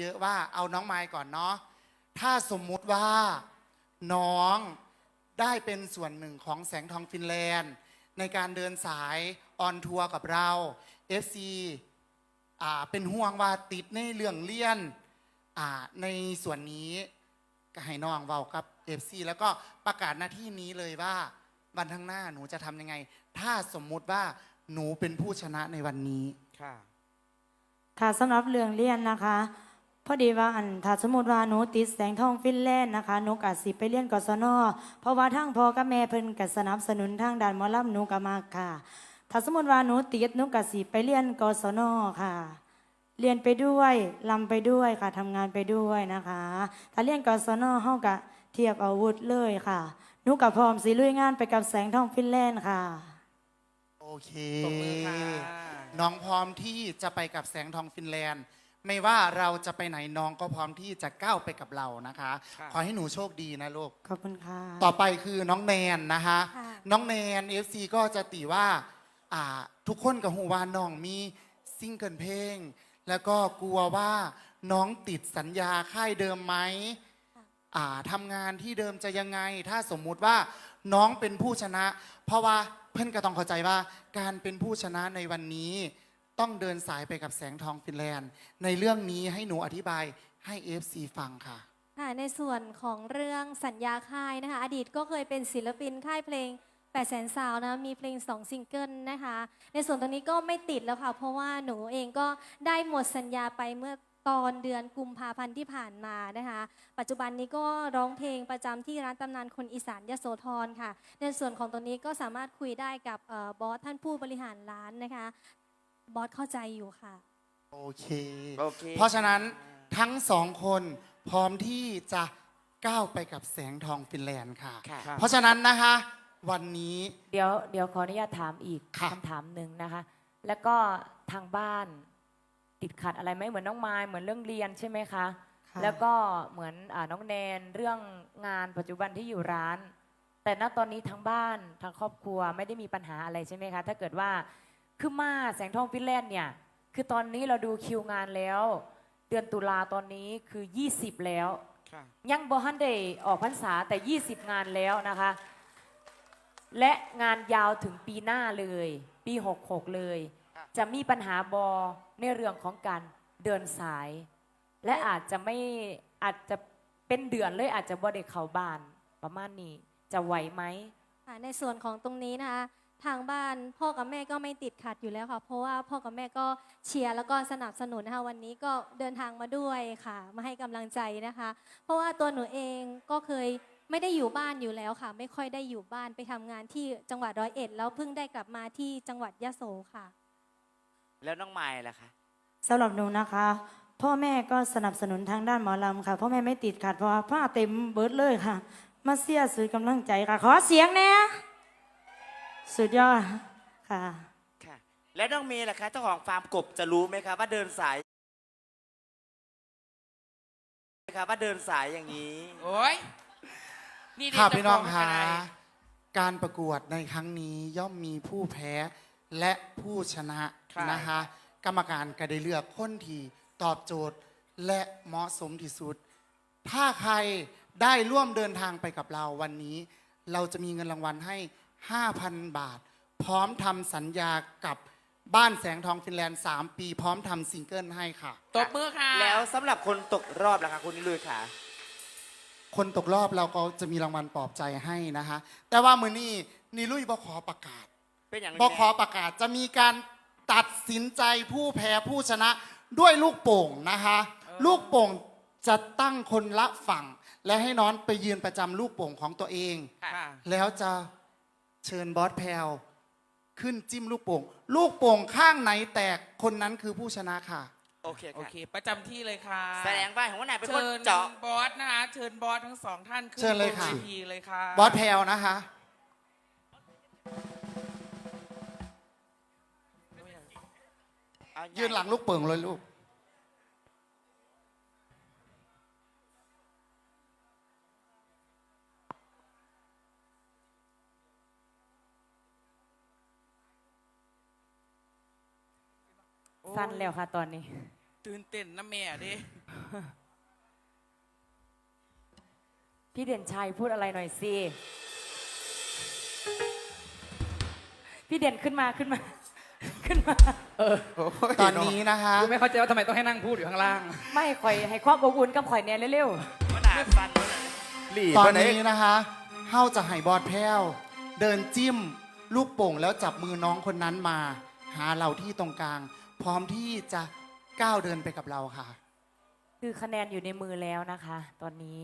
เยอะว่าเอาน้องไมค์ก่อนเนาะถ้าสมมุติว่าน้องได้เป็นส่วนหนึ่งของแสงทองฟินแลนด์ ในการเดินสายออนทัวร์กับเรา FC อ่าเป็นห่วงว่าติดในเรื่องเลี่ยนอ่าในส่วนนี้ก็ให้น้องเว้ากับ FC แล้วก็ประกาศหน้าที่นี้เลยว่าวันข้างหน้าหนูจะทำยังไง ถ้าสมมุติว่าหนูเป็นผู้ชนะในวันนี้ ค่ะ ค่ะสำหรับเรื่องเรียนนะคะ อดีว่าอันถ้าสมมติว่าหนูติดแสงทองฟินแลนด์นะคะหนูกอาจสิไปเรียนกศนเพราะว่าทั้งพ่อกับแม่เพิ่นก็สนับสนุนทางด้านหมอลำหนูก็มากค่ะ ถ้าสมมติว่าหนูติดหนูกอาจสิไปเรียนกศนค่ะ เรียนไปด้วยลำไปด้วยค่ะทำงานไปด้วยนะคะ ถ้าเรียนกศนเฮาก็เทียบอาวุธเลยค่ะหนูกับพร้อมสิลุยงานไปกับแสงทองฟินแลนด์ค่ะ โอเค ตบมือค่ะ น้องพร้อมที่จะไปกับแสงทองฟินแลนด์ ไม่ว่าเราจะไปไหนน้องก็พร้อมที่จะก้าวไปกับเรานะคะ ค่ะ ขอให้หนูโชคดีนะลูก ขอบคุณค่ะ ต่อไปคือน้องแนนนะคะค่ะ น้องแนน FC ก็จะติว่าอ่า ทุกคนกับหูวานน้องมีซิงเกิลเพลง แล้วก็กลัวว่าน้องติดสัญญาค่ายเดิมไหมอ่าทำงานที่เดิมจะยังไง ถ้าสมมุติว่าน้องเป็นผู้ชนะ เพราะว่าเพื่อนก็ต้องเข้าใจว่าการเป็นผู้ชนะในวันนี้ ต้องเดินสายไปกับแสงทองฟินแลนด์ ในเรื่องนี้ให้หนูอธิบายให้ FC ฟังค่ะ ค่ะในส่วนของเรื่องสัญญาค่ายนะคะ อดีตก็เคยเป็นศิลปินค่ายเพลง8 0 0 0 0 0าวนะมีเพลง2ซิงเกิลนะคะ ในส่วนตรงนี้ก็ไม่ติดแล้วค่ะ เพราะว่าหนูเองก็ได้หมดสัญญาไปเมื่อตอนเดือนกุมภาพันธ์ที่ผ่านมานะคะ ปัจจุบันนี้ก็ร้องเพลงประจำที่ร้านตำนานคนอีสานยโสธรค่ะ ในส่วนของตรงนี้ก็สามารถคุยได้กับเอ่อบอสท่านผู้บริหารร้านนะคะ บอสเข้าใจอยู่ค่ะ โอเค โอเค เพราะฉะนั้นทั้งสองคนพร้อมที่จะก้าวไปกับแสงทองฟินแลนด์ค่ะ ค่ะ เพราะฉะนั้นนะคะ วันนี้ เดี๋ยวเดี๋ยวขออนุญาตถามอีกค่ะ คำถามหนึ่งนะคะ แล้วก็ทางบ้านติดขัดอะไรไหมเหมือนน้องไม้เหมือนเรื่องเรียนใช่ไหมคะค่ะแล้วก็เหมือนอาน้องแนนเรื่องงานปัจจุบันที่อยู่ร้าน แต่ณตอนนี้ทางบ้านทางครอบครัวไม่ได้มีปัญหาอะไรใช่ไหมคะ ถ้าเกิดว่า คือมาแสงทองฟินแลนด์เนี่ย คือตอนนี้เราดูคิวงานแล้ว เดือนตุลาตอนนี้คือ 20 แล้ว ค่ะ ยังบอฮันเดย์ออกพรรษาแต่ 20 งานแล้วนะคะ และงานยาวถึงปีหน้าเลย ปี 66 เลยจะมีปัญหาบอในเรื่องของการเดินสาย และอาจจะไม่อาจจะเป็นเดือนเลยอาจจะบ่ได้เข้าบ้านประมาณนี้จะไหวไหม ค่ะในส่วนของตรงนี้นะคะ ทางบ้านพ่อกับแม่ก็ไม่ติดขัดอยู่แล้วค่ะ เพราะว่าพ่อกับแม่ก็เชียร์แล้วก็สนับสนุนนะคะวันนี้ก็เดินทางมาด้วยค่ะ มาให้กำลังใจนะคะ เพราะว่าตัวหนูเองก็เคยไม่ได้อยู่บ้านอยู่แล้วค่ะ ไม่ค่อยได้อยู่บ้านไปทำงานที่จังหวัดร้อยเอ็ดแล้วเพิ่งได้กลับมาที่จังหวัดยะโสค่ะ แล้วน้องไม้ล่ะคะสำหรับหนูนะคะ พ่อแม่ก็สนับสนุนทางด้านหมอลำค่ะ พ่อแม่ไม่ติดขัดเพราะว่าผ้าเต็มเบิร์ดเลยค่ะ มาเสียสื่อกำลังใจค่ะ ขอเสียงแน่ สุดยอดค่ะ ค่ะ แล้วน้องเมย์ล่ะคะเจ้าของฟาร์มกบจะรู้ไหมคะว่าเดินสายคะว่าเดินสายอย่างนี้โอ้ยนี่เด็กค่ะจะพี่น้องบกคะอะไรการประกวดในครั้งนี้ย่อมมีผู้แพ้และผู้ชนะค่ะนะคะ กรรมการก็ได้เลือกคนที่ตอบโจทย์และเหมาะสมที่สุด ถ้าใครได้ร่วมเดินทางไปกับเราวันนี้ เราจะมีเงินรางวัลให้ 5,000 บาท พร้อมทำสัญญากับบ้านแสงทองฟินแลนด์ 3 ปี พร้อมทำซิงเกิลให้ค่ะ ตบมือค่ะ แล้วสำหรับคนตกรอบล่ะคะคุณนิลุยค่ะ คนตกรอบเราก็จะมีรางวัลปลอบใจให้นะคะ แต่ว่ามือนี้นีลุยบขอประกาศ เป็นอย่างบขอประกาศจะมีการตัดสินใจผู้แพ้ผู้ชนะด้วยลูกโป่งนะคะ ลูกโป่งจะตั้งคนละฝั่ง และให้น้องไปยืนประจำลูกโป่งของตัวเอง ค่ะ แล้วจะ เชิญบอสแพลวขึ้นจิ้มลูกโป่ง ลูกโป่งข้างไหนแตกคนนั้นคือผู้ชนะค่ะ โอเคโอค่ะเคประจำที่เลยค่ะแสดงว่าของวันไหนเป็นคนเชิญเจาะบอสนะคะ เชิญบอสทั้งสองท่านขึ้นเชิญเลยบนค่ะวทีเลยค่ะบอสแพลวนะคะ เอายืนหลังลูกโป่งเลยลูก สั้นแล้วค่ะตอนนี้ ตื่นเต้นนะแม่เด้พี่เด่นชัยพูดอะไรหน่อยสิพี่เด่นขึ้นมาขึ้นมา ขึ้นมา ตอนนี้นะคะกูไม่เข้าใจว่าทำไมต้องให้นั่งพูดอยู่ข้างล่าง ไม่ข่อยให้ความอบอุ่นกับข่อยแน่เร็วมันหนาฟันเลยหลีตอนไปไหนนี้นะคะเฮาจะให้บอดแพ้ว เดินจิ้ม ลูกโป่งแล้วจับมือน้องคนนั้นมา หาเราที่ตรงกลาง พร้อมที่จะก้าวเดินไปกับเราค่ะ คือคะแนนอยู่ในมือแล้วนะคะ ตอนนี้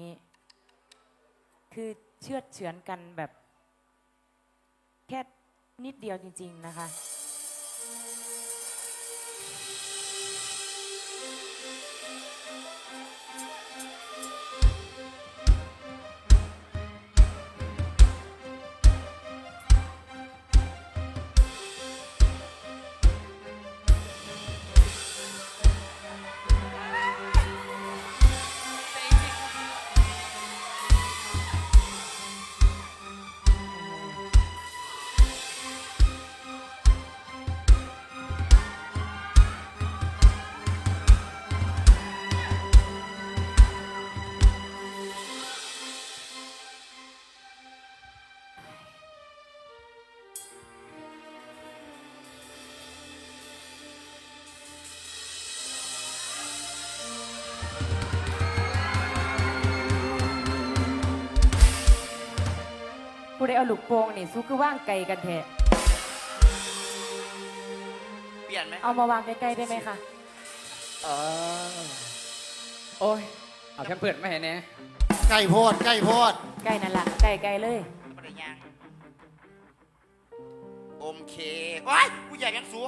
คือเชื่อดเฉือนกันแบบ แค่นิดเดียวจริง ๆ นะคะ เอาลูกโป่งนี่สู้คือว่างไกลกันแท้เปลี่ยนไหมเอามาวางใกล้ๆได้ไหมคะโอ้ย เอาแคมเปิดมาให้แน่ใกล้โพดใกล้โพดใกล้นั่นละใกล้ๆเลยไม่ได้ยังโอมเคว้ายกูใหญ่ยังสู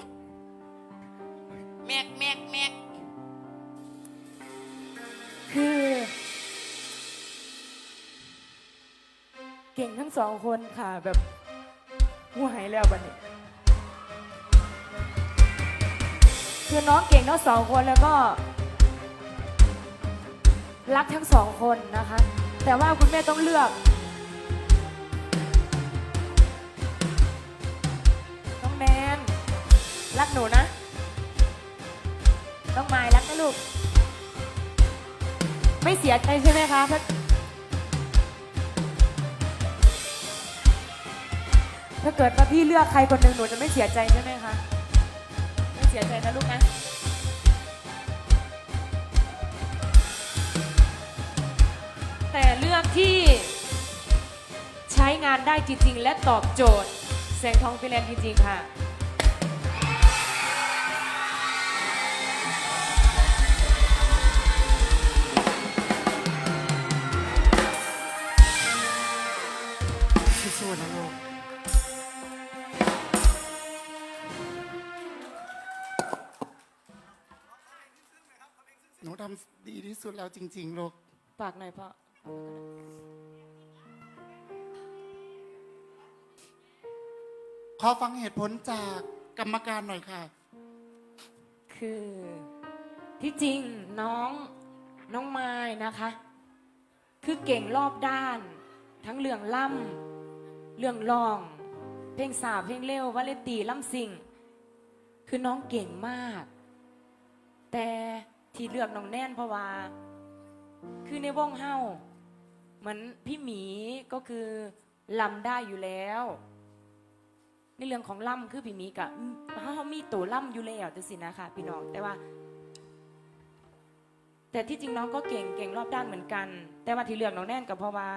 แมกแมกแมกคือ เก่งทั้งสองคนค่ะแบบหัวหายแล้วบัดนี้คือน้องเก่งทั้งสองคนแล้วก็ รักทั้งสองคนนะคะ แต่ว่าคุณแม่ต้องเลือก น้องแนนรักหนูนะ น้องไม้รักนะลูก ไม่เสียใจใช่ไหมคะ ถ้าถ้าเกิดว่าพี่เลือกใครคนหนึ่งหนูจะไม่เสียใจใช่ไหมคะ ไม่เสียใจนะลูกนะ แต่เลือกที่ใช้งานได้จริงๆ และตอบโจทย์แสงทองฟิแลนด์จริงๆค่ะ ที่สุดแล้วจริงๆลูกฝากหน่อยพ่อขอฟังเหตุผลจากกรรมการหน่อยค่ะ คือที่จริงน้องน้องไม้นะคะ คือเก่งรอบด้าน ทั้งเรื่องล่ำเรื่องร้อง เพลงสาบเพลงเร็ววาเลนตีล่ำสิงคือน้องเก่งมาก แต่ ที่เลือกน้องแน่นเพราะว่า คือในวงเฮาเหมือนพี่หมีก็คือลำได้อยู่แล้ว ในเรื่องของล่ำคือพี่หมีกับเขามีตัวล่ำอยู่แล้วแต่สินะคะพี่น้องแต่ว่า แต่ที่จริงน้องก็เก่งเก่งรอบด้านเหมือนกัน แต่ว่าที่เลือกน้องแน่นก็เพราะว่า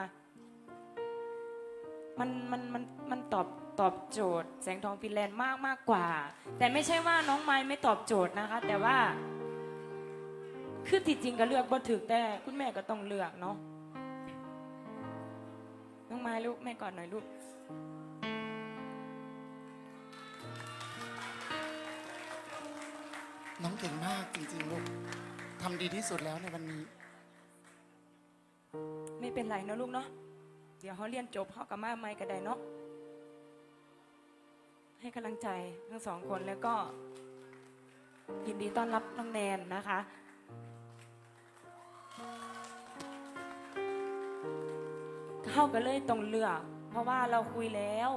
มันมันมันมันตอบตอบโจทย์แสงทองฟินแลนด์มากมากกว่า แต่ไม่ใช่ว่าน้องไม้ไม่ตอบโจทย์นะคะ แต่ว่า คือที่จริงก็เลือกบ่ถึกแต่คุณแม่ก็ต้องเลือกเนาะน้องไม้ลูกแม่ก่อนหน่อยลูกน้องเก่งมากจริงๆลูกทำดีที่สุดแล้วในวันนี้ ไม่เป็นไรเนอะลูกเนาะเดี๋ยวเขาเรียนจบเขากับมาไม่ก็ได้เนาะให้กำลังใจทั้งสองคนแล้วก็ ยินดีต้อนรับน้องแนนนะคะ เข้ากันเลยตรงเลือก เพราะว่าเราคุยแล้ว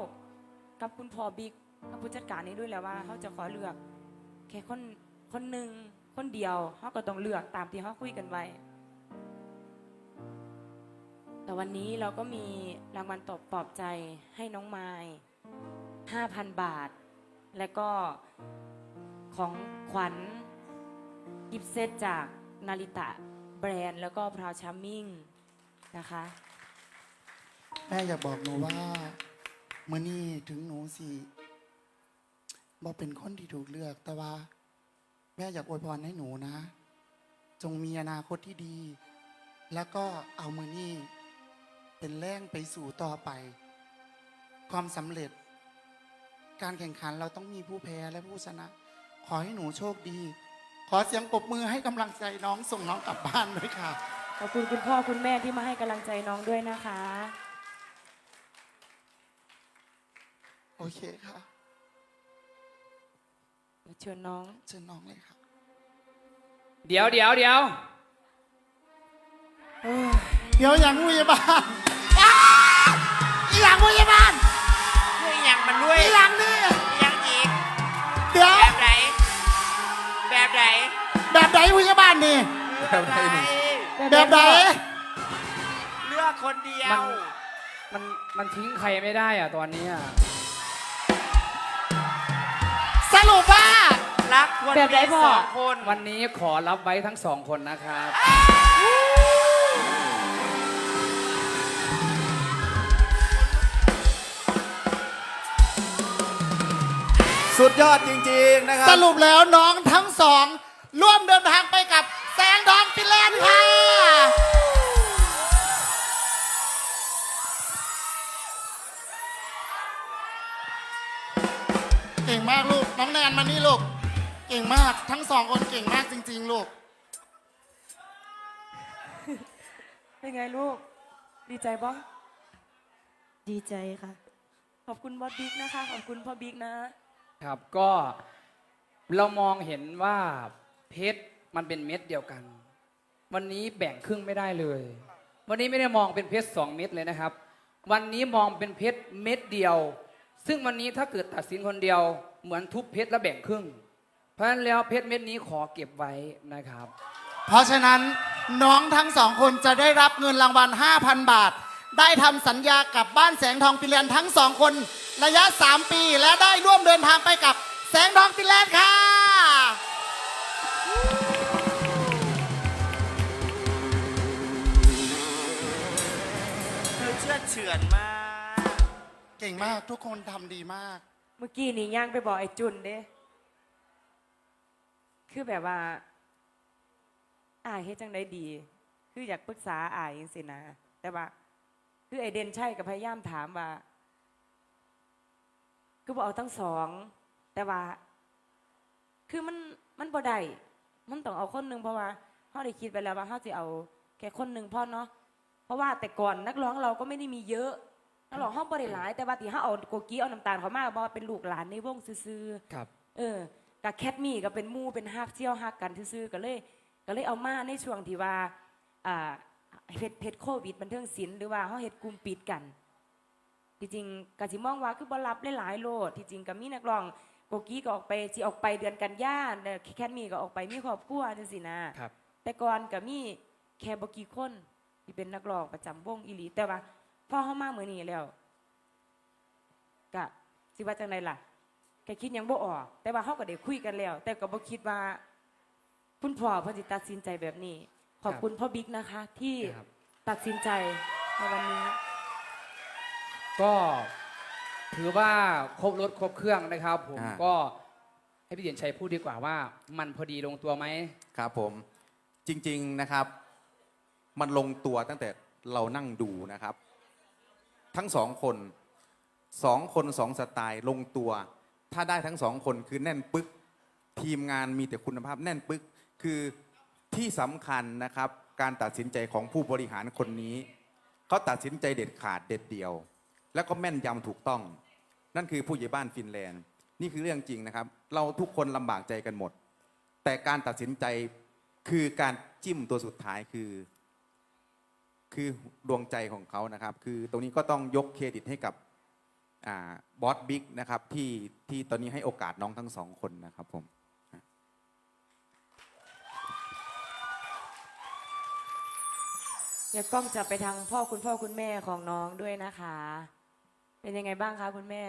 กับคุณพ่อบิ๊กกับผู้จัดการนี้ด้วยแล้วว่าเขาจะขอเลือก แค่คนคนหนึ่งคนเดียวเขาก็ต้องเลือกตามที่เขาคุยกันไว้ แต่วันนี้เราก็มีรางวัลตอบปลอบใจให้น้องไม้5,000บาท และก็ของขวัญกิฟต์เซตจากนาริตะแบรนด์ แล้วก็พราวชามิงนะคะ แม่อยากบอกหนูว่าเมื่อนี้ถึงหนูสิบอเป็นคนที่ถูกเลือกแต่ว่า แม่อยากอวยพรให้หนูนะ จงมีอนาคตที่ดี แล้วก็เอามือนี่เป็นแรงไปสู่ต่อไป ความสำเร็จ การแข่งขันเราต้องมีผู้แพ้และผู้ชนะ ขอให้หนูโชคดี ขอเสียงปรบมือให้กำลังใจน้องส่งน้องกลับบ้านด้วยค่ะ ขอบคุณคุณพ่อคุณแม่ที่มาให้กำลังใจน้องด้วยนะคะ โอเคค่ะเชิญน้อง เชิญน้องเลยค่ะเดี๋ยวเดี๋ยวเดี๋ยวเดี๋ยวอย่างผู้ใหญ่บ้านอ้าวอีหลังผู้ใหญ่บ้านเพื่อหยังมันด้วยอีหลังนี่ยังอีก เดี๋ยวแบบไหน แบบไหน แบบไหนผู้ใหญ่บ้านนี่ แบบไหน แบบไหน เลือกคนเดียมันวมันมันทิ้งใครไม่ได้อะตอนนี้อะส รุปว่า รักควรแบบไหนมีพ่อ สองคนวันนี้ขอรับไว้ทั้งสองคนนะครับ สุดยอดจริงๆนะครัสบ รุปแล้วน้องทั้งสอง ร่วมเดินทางไปกับแสงทองฟินแลนด์ค่ะ เก่งมากลูกน้ องแนนมานี่ลูก เก่งมาก ทั้งสองคนเก่งมากจริง ๆ ลูก เป็นไงลูก ดีใจบ้างดีใจค่ะ ขอบคุณบอสบิ๊กนะคะ ขอบคุณพ่อบิ๊กนะ ครับก็เรามองเห็นว่าเพชรมันเป็นเม็ดเดียวกัน วันนี้แบ่งครึ่งไม่ได้เลย วันนี้ไม่ได้มองเป็นเพชรสองเม็ดเลยนะครับ วันนี้มองเป็นเพชรเม็ดเดียว ซึ่งวันนี้ถ้าเกิดตัดสินคนเดียว เหมือนทุบเพชรแล้วแบ่งครึ่ง เพราะฉะนั้นแล้วเพชรเม็ดนี้ขอเก็บไว้นะครับ เพราะฉะนั้นน้องทั้งสองคนจะได้รับเงินรางวัล 5,000 บาท ได้ทำสัญญากับบ้านแสงทองฟินแลนด์ทั้งสองคน ระยะ 3 ปี และได้ร่วมเดินทางไปกับแสงทองฟินแลนด์ค่ะ เธอเชื่อดเฉือนมาก เก่งมากทุกคนทำดีมาก เมื่อกี้นี่ย่างไปบอกไอ้จุนเด้ คือแบบว่าอายเฮ็ดจังได้ดี คืออยากปรึกษาอายจังสินะ แต่ว่า คือไอเดนใช่กับพยายามถามว่า คือบอกเอาทั้งสอง แต่ว่า คือมันมันบ่ได้มันต้องเอาคนหนึ่งเพราะว่าเขาได้คิดไปแล้วว่าเขาจะเอาแค่คนหนึ่งพอเนาะเพราะว่าแต่ก่อนนักร้องเราก็ไม่ได้มีเยอะ นักร้องห้องบริหลาย แต่ว่าที่เขาเอาโกกี้เอาน้ำตาลเขามาบอกว่าเป็นลูกหลานในวงซื่อๆครับเออกับแคทมี่ก็เป็นหมู่เป็นฮักเที่ยวฮักกันซื่อๆก็เลย ก็เลยเอามาในช่วงที่ว่าอ่าเพชรเพชรโควิดบันเทิงศิลป์หรือว่าเขาเฮ็ดกลุ่มปิดกันที่จริงก็สิมองว่าคือบรับหลายๆโลดที่จริงก็มีนักร้องโกกี้ก็ออกไปสิออกไปเดือนกันยายนเด้อแคทมี่ก็ออกไปมีครอบครัวจังซี่นะครับแต่ก่อนก็มีแค่บ่กี่คนที่เป็นนักร้องประจำวงอีหลีแต่ว่า พอเฮามามื้อนี้แล้วก็สิว่าจังไดล่ะแกคิดหยังบ่ออก แต่ว่าเขาก็ได้คุยกันแล้ว แต่ก็บ่คิดว่าคุณพ่อเพิ่นสิตัดสินใจแบบนี้ ขอบคุณพ่อบิ๊กนะคะ ที่ครับ ตัดสินใจในวันนี้ ก็ถือว่าครบรถครบเครื่องนะครับ ผมอ่า ก็ให้พี่เดียนชัยพูดดีกว่าว่า มันพอดีลงตัวไหม ครับผมจริงๆนะครับ มันลงตัวตั้งแต่เรานั่งดูนะครับ ทั้งสองคนสองคนสองสไตล์ลงตัว ถ้าได้ทั้งสองคนคือแน่นปึกทีมงานมีแต่คุณภาพแน่นปึกคือที่สำคัญนะครับ การตัดสินใจของผู้บริหารคนนี้เขาตัดสินใจเด็ดขาดเด็ดเดียว แล้วก็แม่นยำถูกต้อง นั่นคือผู้ใหญ่บ้านฟินแลนด์ นี่คือเรื่องจริงนะครับ เราทุกคนลำบากใจกันหมด แต่การตัดสินใจคือการจิ้มตัวสุดท้ายคือ คือดวงใจของเขานะครับ คือตรงนี้ก็ต้องยกเครดิตให้กับบอสบิ๊กนะครับที่ที่ตอนนี้ให้โอกาสน้องทั้งสองคนนะครับผมเดี๋ยวกล้องจะไปทางพ่อคุณพ่อคุณแม่ของน้องด้วยนะคะ เป็นยังไงบ้างคะคุณแม่